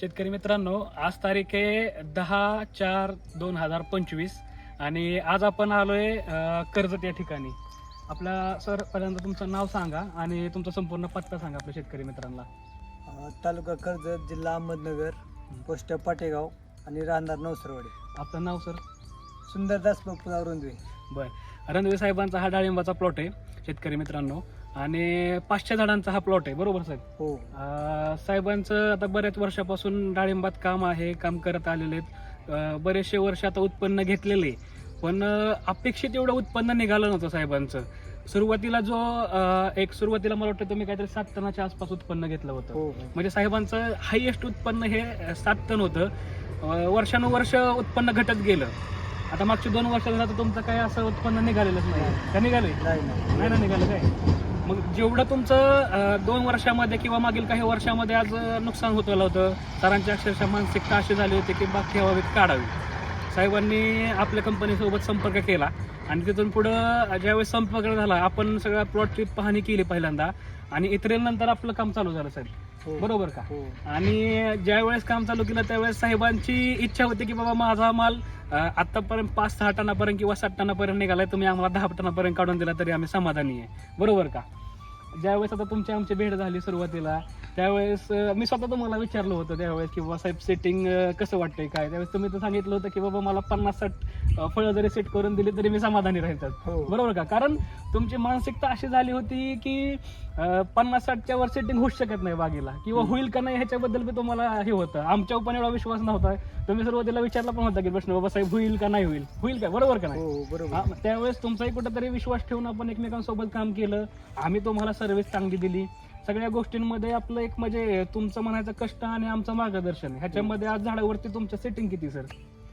शेतकरी मित्रांनो आज तारीख आहे दहा चार दोन हजार पंचवीस आणि आज आपण आलोय कर्जत या ठिकाणी. आपल्या सर पहिल्यांदा तुमचं नाव सांगा आणि तुमचा संपूर्ण पत्ता सांगा आपल्या शेतकरी मित्रांना. तालुका कर्जत जिल्हा अहमदनगर पोस्ट पाटेगाव आणि राहणार नवसरवाडी. आपलं नाव सर? सुंदरदास बापूराव रुंदवे बर. रणवीर साहेबांचा हा डाळिंबाचा प्लॉट आहे शेतकरी मित्रांनो. आणि पाचशे झाडांचा हा प्लॉट आहे बरोबर साहेब? हो. अं, साहेबांचं आता बऱ्याच वर्षापासून डाळिंबात काम आहे काम करत आलेले आहेत. अं, बरेचसे वर्ष आता उत्पन्न घेतलेले पण अं, अपेक्षित एवढं उत्पन्न निघालं नव्हतं साहेबांचं. सुरुवातीला जो अं, एक सुरुवातीला मला वाटतं तुम्ही काहीतरी सात टनाच्या आसपास उत्पन्न घेतलं होतं. हो म्हणजे साहेबांचं हायएस्ट उत्पन्न हे अं, सात टन होतं. अं, वर्षानुवर्ष उत्पन्न घटत गेलं. आता मागची दोन वर्ष झालं तर तुमचं काय असं उत्पन्न निघालेलंच नाही. का निघाले नाही नाही. नाही ना निघालं काय? मग जेवढं तुमचं दोन वर्षामध्ये किंवा मागील काही वर्षामध्ये आज नुकसान होत आलं होतं सरांची अक्षरशः मानसिकता अशी झाली होती की बाग ठेवावीत काढावी. साहेबांनी आपल्या कंपनीसोबत संपर्क केला आणि तिथून पुढं ज्यावेळेस संपर्क झाला आपण सगळ्या प्लॉटची पाहणी केली पहिल्यांदा आणि इतरेल नंतर आपलं काम चालू झालं साहेब. हो. बरोबर का? हो. आणि ज्यावेळेस काम चालू केलं त्यावेळेस साहेबांची इच्छा होती की बाबा माझा माल आत्तापर्यंत पाच सहा टनापर्यंत किंवा सात टनापर्यंत निघालाय. तुम्ही आम्हाला दहा टनापर्यंत काढून दिला तरी आम्ही समाधानी आहे. बरोबर का? ज्यावेळेस आता तुमची आमची भेट झाली सुरुवातीला त्यावेळेस मी स्वतः तुम्हाला विचारलं होतं त्यावेळेस की बाबा साहेब सेटिंग कसं वाटतंय काय? त्यावेळेस तुम्ही तर सांगितलं होतं की बाबा मला पन्नास साठ फळं जरी सेट करून दिली तरी मी समाधानी राहायचं हो. बरोबर का? कारण तुमची मानसिकता अशी झाली होती की पन्नास साठच्या वर सेटिंग होऊच शकत नाही बागेला. किंवा. होईल का नाही ह्याच्याबद्दल बी तुम्हाला हे होतं. आमच्यावर पण एवढा विश्वास नव्हता. तुम्ही सुरुवातीला विचारला पण होता की प्रश्न बाबा साहेब होईल का नाही होईल? होईल का? बरोबर का नाही? हो बरोबर. त्यावेळेस तुमचाही कुठेतरी विश्वास ठेवून आपण एकमेकांसोबत काम केलं. आम्ही तुम्हाला सर्व्हिस चांगली दिली. सगळ्या गोष्टींमध्ये आपलं एक म्हणजे तुमचं म्हणायचं कष्ट आणि आमचं मार्गदर्शन. ह्याच्यामध्ये आज झाडावरती तुमचं सेटिंग किती सर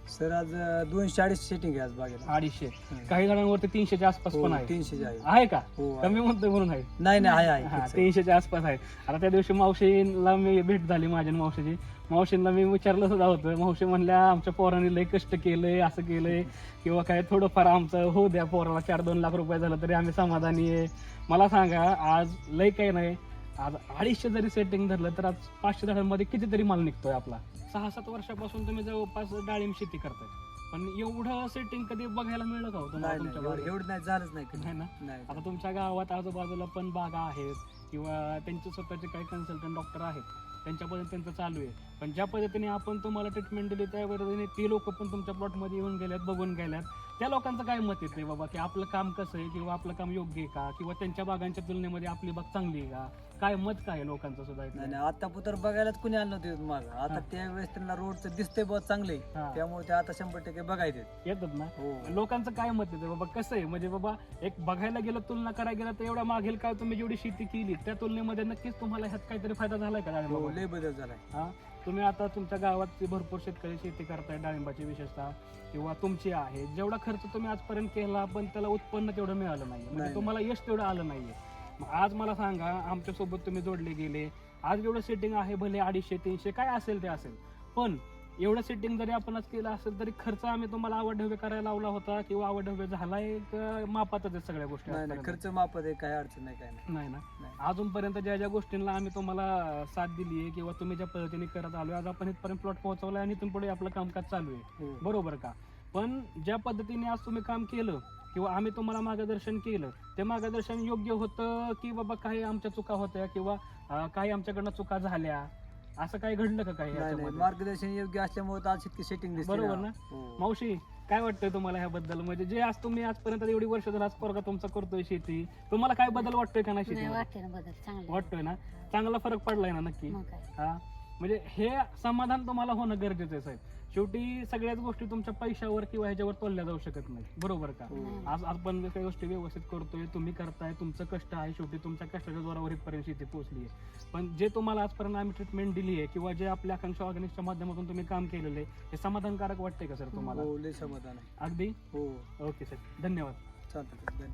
सर आज दोनशे अडीच सेटिंग आहे आज बागेला. अडीचशे. काही झाडांवरती तीनशेच्या आसपास हो, पण आहे. तीनशे आहे. आहे का? हो आहे. कमी म्हणतोय म्हणून आहे. नाही नाही आहे हा. तीनशेच्या आसपास आहे. आता त्या दिवशी मावशीला मी भेट झाली माझ्या आणि मावशीची. मावशींना मी विचारलं सुद्धा होतं. मावशी म्हणल्या आमच्या पोरांनी लय कष्ट केलंय असं केलंय. किंवा काय थोडंफार आमचं हो द्या पोराला चार दोन लाख रुपये झालं तरी आम्ही समाधानी आहे. मला सांगा आज लय काही नाही. आज अडीचशे जरी सेटिंग धरलं तर आज पाचशे झाडांमध्ये कितीतरी माल निघतोय आपला सहा सात वर्षापासून तुम्ही जवळपास डाळिंब शेती करताय पण एवढं सेटिंग कधी बघायला मिळलं का हो नाही नाही बागेत? एवढं- एवढं नाही झालंच नाही कधी. नाही ना नाही आता तुमच्या गावात आजूबाजूला पण बागा आहेत किंवा त्यांचे स्वतःचे काही कन्सल्टंट डॉक्टर आहेत त्यांच्या पद्धतीने त्यांचं चालू आहे. पण ज्या पद्धतीने आपण तुम्हाला ट्रीटमेंट दिली त्या पद्धतीने ती लोक पण तुमच्या प्लॉटमध्ये येऊन गेल्यात बघून गेल्यात. त्या लोकांचं काय मत येते बाबा? की आपलं काम कसं आहे किंवा आपलं काम योग्य आहे का? किंवा त्यांच्या बागांच्या तुलनेमध्ये आपली बाग चांगली आहे का? काय मत काय आहे लोकांचं सुद्धा नाही इथलं? नाही आता पुतर बघायलाच कुणी आलं नव्हतं माग? हा. आता त्यावेळेस त्यांना रोडचं दिसतंय बहुत चांगले हा. त्यामुळे ते आता शंभर टक्के बघायचे येतात ना? हो. लोकांचं काय मत येते बाबा? कसं आहे? म्हणजे बाबा एक बघायला गेलं तुलना करायला गेलं तर एवढ्या मागील काय तुम्ही जेवढी शेती केली त्या तुलनेमध्ये नक्कीच तुम्हाला ह्यात काहीतरी फायदा झालाय का हो? लय बदल झालाय. हा? तुम्ही आता तुमच्या गावात भरपूर शेतकरी शेती करताय डाळिंबाची विशेषतः किंवा तुमची आहे. जेवढा खर्च तुम्ही आजपर्यंत केला पण त्याला उत्पन्न तेवढं मिळालं नाही म्हणजे नाही. तुम्हाला यश तेवढं आलं नाहीये. मग आज मला सांगा आमच्यासोबत तुम्ही जोडले गेले. आज एवढं सेटिंग आहे भले अडीचशे तीनशे काय असेल ते असेल. पण एवढं सेटिंग जरी आपण आज केलं असेल तरी खर्च आम्ही तुम्हाला आवड हवे करायला लावला होता किंवा आवड हवे झालाय का मापातच आहेत सगळ्या गोष्टी नाही नाही आजपर्यंत? खर्च मापत आहे काय अडचण नाही काय नाही नाही ना नाही. अजूनपर्यंत ज्या ज्या गोष्टींना आम्ही तुम्हाला साथ दिली आहे किंवा तुम्ही ज्या पद्धतीने करत आलो आज आपण इथपर्यंत प्लॉट पोहोचवलाय आणि इथून पुढे आपलं कामकाज चालू आहे हो. बरोबर का पण ज्या पद्धतीने आज तुम्ही काम केलं किंवा आम्ही तुम्हाला मार्गदर्शन केलं ते मार्गदर्शन योग्य होतं की बाबा काही आमच्या चुका होत्या किंवा अं, काही आमच्याकडनं चुका झाल्या असं काही घडलं का काही नाही नाही याच्यामध्ये? मार्गदर्शन योग्य असल्यामुळे आज इतकी सेटिंग दिसते बरोबर ना? हो. मावशी काय वाटतंय तुम्हाला ह्याबद्दल? म्हणजे जे आज तुम्ही आजपर्यंत एवढी वर्ष झालं आज पोरगा तुमचा करतोय शेती तुम्हाला काय बदल वाटतोय का नाही नाही शेती वाटते ना बदल चांगला वाटतोय ना? चांगला फरक पडलाय ना नक्की? मग काय? हा? म्हणजे हे समाधान तुम्हाला होणं गरजेचं आहे साहेब. शेवटी सगळ्याच गोष्टी तुमच्या पैशावर किंवा ह्याच्यावर तोलल्या जाऊ शकत नाही बरोबर का? हो. आज आपण जे काही गोष्टी व्यवस्थित करतोय तुम्ही करताय तुमचं कष्ट आहे शेवटी तुमच्या कष्टाच्या जोरावर इथपर्यंत शेती पोहोचली आहे. पण जे तुम्हाला आजपर्यंत आम्ही ट्रीटमेंट दिली आहे किंवा जे आपल्या आकांक्षा ऑर्गॅनिकच्या माध्यमातून तुम्ही काम केलेलं आहे हे समाधानकारक वाटतंय का सर तुम्हाला? हो समाधान आहे. अगदी? हो. ओके सर धन्यवाद. चालतं धन्यवाद.